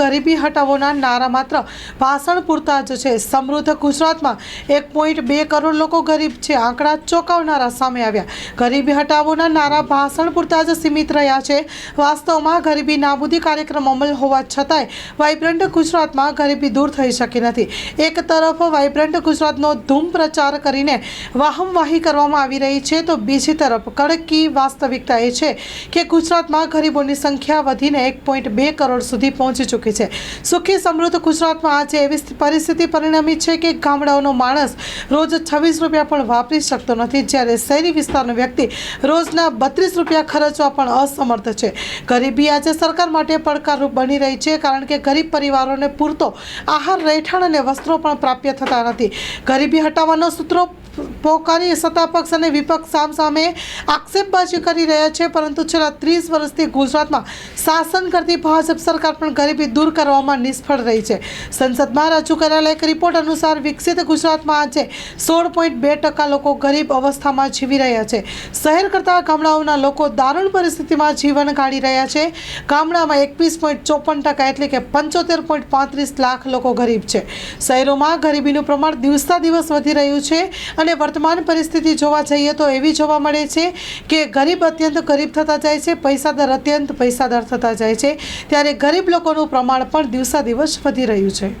ગરીબી હટાવોના નારા માત્ર ભાષણ પૂરતા જ છે. સમૃદ્ધ ગુજરાતમાં એક પોઈન્ટ બે કરોડ લોકો ગરીબ છે. આંકડા ચોંકાવનારા સામે આવ્યા. ગરીબી હટાવોના નારા ભાષણ પૂરતા જ સીમિત રહ્યા છે. વાસ્તવમાં ગરીબી નાબૂદી કાર્યક્રમ અમલ હોવા છતાંય વાઇબ્રન્ટ ગુજરાતમાં ગરીબી દૂર થઈ શકી નથી. એક તરફ વાઇબ્રન્ટ ગુજરાતનો ધૂમ પ્રચાર કરીને વાહમવાહી કરવામાં આવી રહી છે, તો બીજી તરફ કડકી વાસ્તવિકતા એ છે કે ગુજરાતમાં ગરીબોની સંખ્યા વધીને એક પોઈન્ટ બે કરોડ સુધી પહોંચી ચૂકી છે. સુખી, સમૃદ્ધ ગુજરાતમાં આજે એવી પરિસ્થિતિ પરિણમી છે કે ગામડાઓનો માણસ રોજ છવ્વીસ રૂપિયા પણ વાપરી શકતો નથી. જ્યારે શહેરી વિસ્તારનો વ્યક્તિ રોજના બત્રીસ રૂપિયા ખર્ચવા પણ અસમર્થ છે. ગરીબી આજે સરકાર માટે પડકારરૂપ બની રહી છે કારણ કે ગરીબ પરિવારોને પૂરતો આહાર, રહેઠાણ અને વસ્ત્રો પણ પ્રાપ્ય થતા નથી. ગરીબી હટાવવાનો સૂત્રો પોકારી સત્તા પક્ષ અને વિપક્ષ સામસામે આક્ષેપબાજી કરી રહ્યા છે, પરંતુ છેલ્લા ત્રીસ વર્ષથી ગુજરાતમાં શાસન કરતી ભાજપ સરકાર પણ ગરીબી દૂર કરવામાં નિષ્ફળ રહી છે. સંસદમાં રજૂ કરાયેલા એક રિપોર્ટ અનુસાર વિકસિત ગુજરાતમાં આજે સોળ પોઈન્ટ બે ટકા લોકો ગરીબ અવસ્થામાં જીવી રહ્યા છે. શહેર કરતાં ગામડાઓના લોકો દારૂણ પરિસ્થિતિમાં જીવન કાઢી રહ્યા છે. ગામડામાં એકવીસ પોઈન્ટ ચોપન ટકા એટલે કે પંચોતેર પોઈન્ટ પાંત્રીસ લાખ લોકો ગરીબ છે. શહેરોમાં ગરીબીનું પ્રમાણ દિવસા દિવસ વધી રહ્યું છે અને વર્તમાન પરિસ્થિતિ જોવા જઈએ તો એવી જોવા મળે છે કે ગરીબ અત્યંત ગરીબ થતા જાય છે, પૈસાદાર અત્યંત પૈસાદાર થતા જાય છે. ત્યારે ગરીબ લોકોનું પ્રમાણ પણ દિવસા દિવસ વધી રહ્યું છે.